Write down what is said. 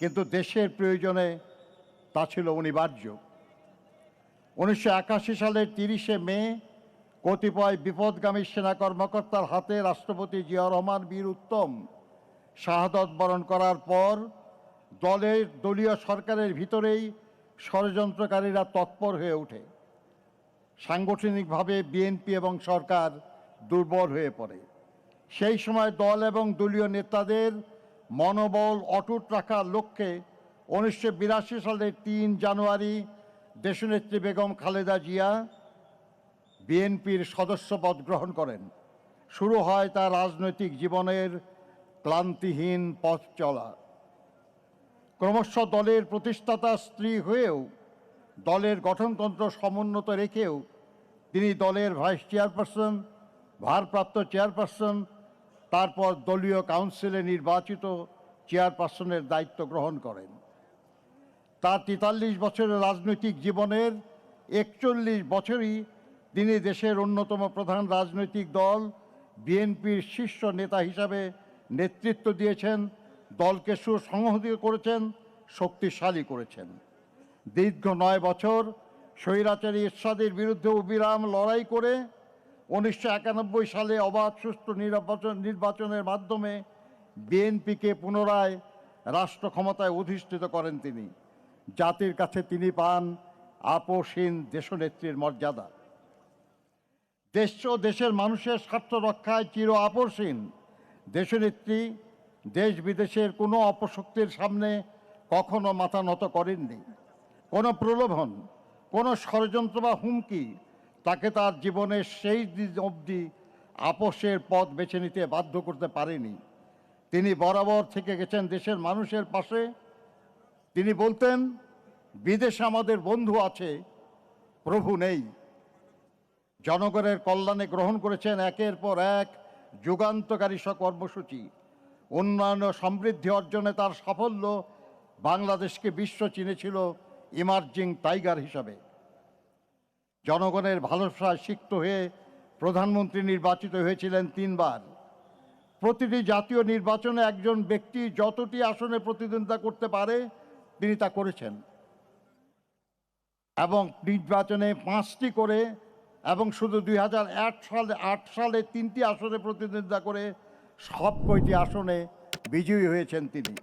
কিন্তু দেশের প্রয়োজনে তা ছিল অনিবার্য। উনিশশো একাশি সালের তিরিশে মে কতিপয় বিপদগামী সেনা কর্মকর্তার হাতে রাষ্ট্রপতি জিয়া রহমান বীর উত্তম শাহাদত বরণ করার পর দলের দলীয় সরকারের ভিতরেই ষড়যন্ত্রকারীরা তৎপর হয়ে ওঠে। সাংগঠনিকভাবে বিএনপি এবং সরকার দুর্বল হয়ে পড়ে। সেই সময় দল এবং দলীয় নেতাদের মনোবল অটুট রাখার লক্ষ্যে উনিশশো বিরাশি সালের তিন জানুয়ারি দেশনেত্রী বেগম খালেদা জিয়া বিএনপির সদস্যপদ গ্রহণ করেন। শুরু হয় তার রাজনৈতিক জীবনের ক্লান্তিহীন পথ চলা। ক্রমশ দলের প্রতিষ্ঠাতা স্ত্রী হয়েও দলের গঠনতন্ত্র সমুন্নত রেখেও তিনি দলের ভাইস চেয়ারপারসন, ভারপ্রাপ্ত চেয়ারপারসন তারপর দলীয় কাউন্সিলে নির্বাচিত চেয়ারপারসনের দায়িত্ব গ্রহণ করেন। তার তেতাল্লিশ বছরের রাজনৈতিক জীবনের একচল্লিশ বছরই তিনি দেশের অন্যতম প্রধান রাজনৈতিক দল, বিএনপির শীর্ষ নেতা হিসাবে নেতৃত্ব দিয়েছেন, দলকে সুসংহত করেছেন, শক্তিশালী করেছেন। দীর্ঘ নয় বছর স্বৈরাচারী ইরশাদের বিরুদ্ধে অবিরাম লড়াই করে উনিশশো একানব্বই সালে অবাধ সুষ্ঠু নির্বাচন, নির্বাচনের মাধ্যমে বিএনপিকে পুনরায় রাষ্ট্র ক্ষমতায় অধিষ্ঠিত করেন তিনি। জাতির কাছে তিনি পান আপোষহীন দেশনেত্রীর মর্যাদা। দেশ ও দেশের মানুষের স্বার্থ রক্ষায় চির আপোষহীন দেশনেত্রী দেশ বিদেশের কোনো অপশক্তির সামনে কখনো মাথা নত করেননি। কোনো প্রলোভন, কোনো ষড়যন্ত্র বা হুমকি তাকে তার জীবনের সেই দিন অবধি আপোষের পথ বেছে নিতে বাধ্য করতে পারেনি। তিনি বরাবর থেকে গেছেন দেশের মানুষের পাশে। তিনি বলতেন, বিদেশে আমাদের বন্ধু আছে, প্রভু নেই। জনগণের কল্যাণে গ্রহণ করেছেন একের পর এক যুগান্তকারী কর্মসূচি উন্নয়ন ও সমৃদ্ধি অর্জনে তার সাফল্য বাংলাদেশকে বিশ্ব চিনেছিল ইমার্জিং টাইগার হিসাবে। জনগণের ভালোবাসায় সিক্ত হয়ে প্রধানমন্ত্রী নির্বাচিত হয়েছিলেন তিনবার। প্রতিটি জাতীয় নির্বাচনে একজন ব্যক্তি যতটি আসনে প্রতিদ্বন্দ্বিতা করতে পারে, তিনি তা করেছেন। এবং নির্বাচনে পাঁচটি করে এবং শুধু দুই হাজার আট সালে আট সালে তিনটি আসনে প্রতিদ্বন্দ্বিতা করে সব কয়টি আসনে বিজয়ী হয়েছেন তিনি।